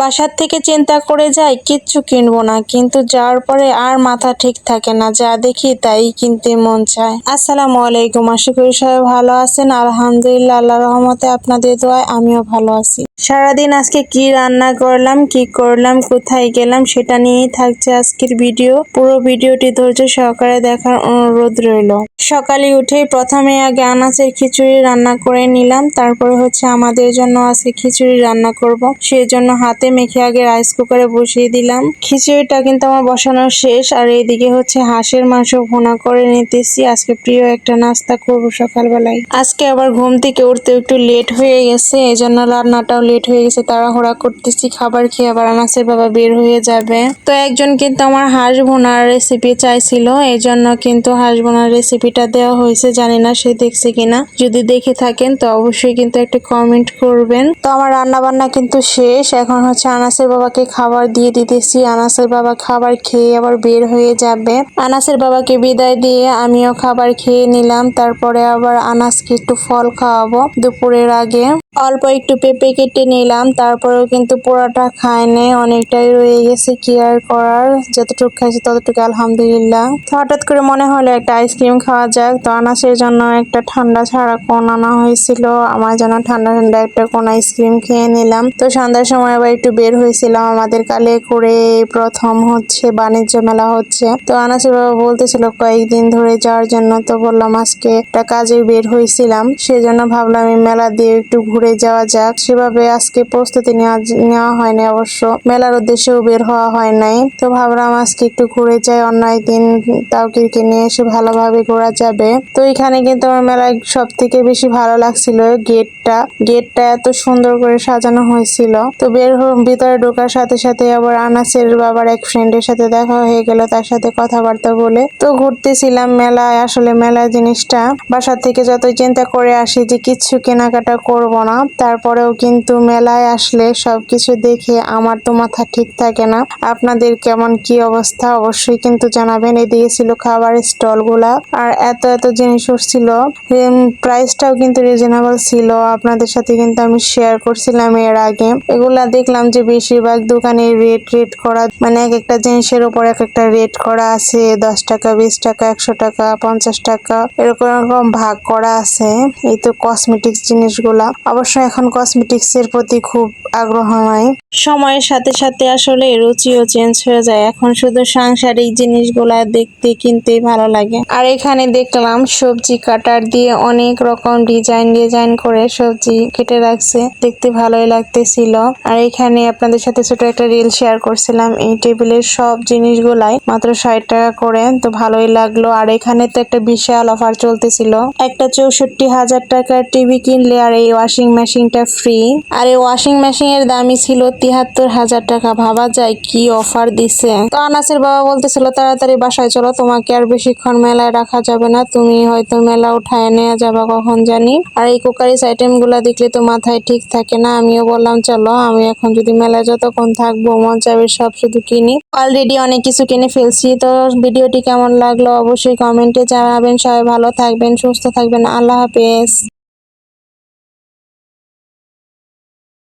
বাসার থেকে চিন্তা করে যাই কিচ্ছু কিনবো না। কিন্তু যাওয়ার পরে আর মাথা ঠিক থাকে না, যা দেখি তাই কিনতে মন চায়। আসসালামু আলাইকুম, আশা করি সবাই ভালো আছেন। আলহামদুলিল্লাহ আল্লাহ রহমতে আপনাদের দোয়ায় আমিও ভালো আছি। সারাদিন আজকে কি রান্না করলাম, কি করলাম, কোথায় গেলাম সেটা নিয়েই থাকছে আজকের ভিডিও। পুরো ভিডিওটি ধৈর্য সহকারে দেখার অনুরোধ রইল। সকালে উঠেই প্রথমে আগে আনাচের খিচুড়ি রান্না করে নিলাম, তারপরে হচ্ছে আমাদের জন্য আজকে খিচুড়ি রান্না করব। সেই জন্য হাতে মেখে আগে রাইস কুকারে বসিয়ে দিলাম। খিচুড়িটা কিন্তু আমার বসানো শেষ, আর এইদিকে হচ্ছে হাঁসের মাংস ভুনা করে নিতেছি। আজকে প্রিয় একটা নাস্তা করব সকালবেলায়। আজকে আবার ঘুম থেকে উঠতে একটু লেট হয়ে গেছে এই জন্য রান্নাটাও লেট হয়ে গেছে, তাড়াহুড়া করতেছি। খাবার খেয়ে আবার আনাসের বাবা বের হয়ে যাবে। তো একজন কিন্তু আমার হাঁস ভুনার রেসিপি চাইছিল এই জন্য কিন্তু হাঁস ভুনার রেসিপিটা দেওয়া হয়েছে, জানি না সে দেখছে কিনা। যদি দেখে থাকেন, তো অবশ্যই কিন্তু একটা কমেন্ট করবেন। তো আমার রান্না বান্না কিন্তু শেষ, এখন হচ্ছে আনাসের বাবাকে খাবার দিয়ে দিতেছি। আনাসের বাবা খাবার খেয়ে আবার বের হয়ে যাবে। আনাসের বাবাকে বিদায় দিয়ে আমিও খাবার খেয়ে নিলাম। তারপরে আবার আনাসকে একটু ফল খাওয়াবো দুপুরের আগে। অল্প একটু পেঁপে কেটে নিলাম। তারপরেও কিন্তু পুরোটা খায়নি। অনেকটাই রয়ে গেছে কি আর করার। যতটুকু খাইছে ততটুকু আলহামদুলিল্লাহ। হঠাৎ করে মনে হলো একটা আইসক্রিম খাওয়া যাক। তো আনাসের জন্য একটা ঠান্ডা ছাড়া কোন আনা হয়েছিল। আমার জন্য ঠান্ডা ঠান্ডা একটা কোন আইসক্রিম খেয়ে নিলাম। তো সন্ধ্যার সময় আবার একটু বের হয়েছিলাম আমাদের কালে করে প্রথম হচ্ছে বাণিজ্য মেলা হচ্ছে। তো আনাসের বাবা বলতেছিল কয়েকদিন ধরে যাওয়ার জন্য, তো বললাম আজকে একটা কাজে বের হয়েছিলাম, সেজন্য ভাবলাম এই মেলা দিয়ে একটু ঘুরে যাওয়া যাক। সেভাবে আজকে প্রস্তুতি নেওয়া হয়নি অবশ্য, মেলার উদ্দেশ্যেও বের হওয়া হয় নাই। তো ভাবলাম আজকে একটু ঘুরে যাই অন্য একদিন তাওকিরকে নিয়ে এসে ভালোভাবে ঘোরা যাবে। তো এখানে কিন্তু আমার মেলায় সব থেকে বেশি ভালো লাগছিল গেটটা। গেটটা এত সুন্দর করে সাজানো হয়েছিল। তো বের ভিতরে ঢোকার সাথে সাথে আবার আনাসের বাবার এক ফ্রেন্ডের সাথে দেখা হয়ে গেল তার সাথে কথাবার্তা বলে। তো ঘুরতেছিলাম মেলায়, আসলে মেলা জিনিসটা বাসা থেকে যতই চিন্তা করে আসি যে কিছু কেনাকাটা করব না, তারপরেও কিন্তু মেলায় আসলে সবকিছু দেখে আমার তো মাথা ঠিক থাকে না। আপনাদের কেমন কি অবস্থা অবশ্যই কিন্তু জানাবেন। এদিকে ছিল খাবারের স্টলগুলা আর এত এত জিনিস উঠছিল। প্রাইসটাও কিন্তু রিজনেবল ছিল। আপনাদের সাথে কিন্তু আমি শেয়ার করছিলাম এর আগে। এগুলা দেখলাম যে বেশিরভাগ দোকানে রেট রেট করা মানে এক একটা জিনিসের উপর এক একটা রেট করা আছে, দশ টাকা, বিশ টাকা, একশো টাকা, পঞ্চাশ টাকা, এরকম এরকম ভাগ করা আছে। এই তো কসমেটিক্স জিনিসগুলা। অবশ্য এখন কসমেটিক্স এর প্রতি খুব আগ্রহ নাই। সময়ের সাথে সাথে আসলে রুচিও চেঞ্জ হয়ে যায়। এখন শুধু সাংসারিক জিনিসগুলা দেখতে, কিনতেই ভালো লাগে। আর এখানে দেখলাম সবজি কাটার দিয়ে অনেক রকম ডিজাইন ডিজাইন করে সবজি কেটে রাখছে। দেখতে ভালোই লাগতেছিল। আর এখানে আপনাদের সাথে ছোট একটা রিল শেয়ার করছিলাম। এই টেবিলের সব জিনিসগুলাই মাত্র ষাট টাকা করে, তো ভালোই লাগল। আর এখানে তো একটা বিশাল অফার চলতেছিল। একটা চৌষট্টি হাজার টাকার টিভি কিনলে আর এই ওয়াশিং মেশিনটা ফ্রি আর এই ওয়াশিং মেশিন এর দামই ছিল তিয়াত্তর হাজার টাকা। ভাবা যায় কি অফার দিছে। তো আনাসের বাবা বলতেছিল, তাড়াতাড়ি বাসায় চলো, তোমাকে আর বেশিক্ষণ মেলায় রাখা যাবে না। তুমি হয়তো মেলা উঠায় নেওয়া যাবা কখন জানি? আর এই কুকারিস আইটেমগুলা দেখলে তো মাথায় ঠিক থাকে না। আমিও বললাম, চলো, আমি এখন যদি মেলায় যতক্ষণ থাকব, মন চাইবে সব শুধু কিনি। অলরেডি অনেক কিছু কিনে ফেলছি, তো ভিডিওটি কেমন লাগল অবশ্যই কমেন্টে জানাবেন। সবাই ভালো থাকবেন, সুস্থ থাকবেন। আল্লাহ হাফেজ।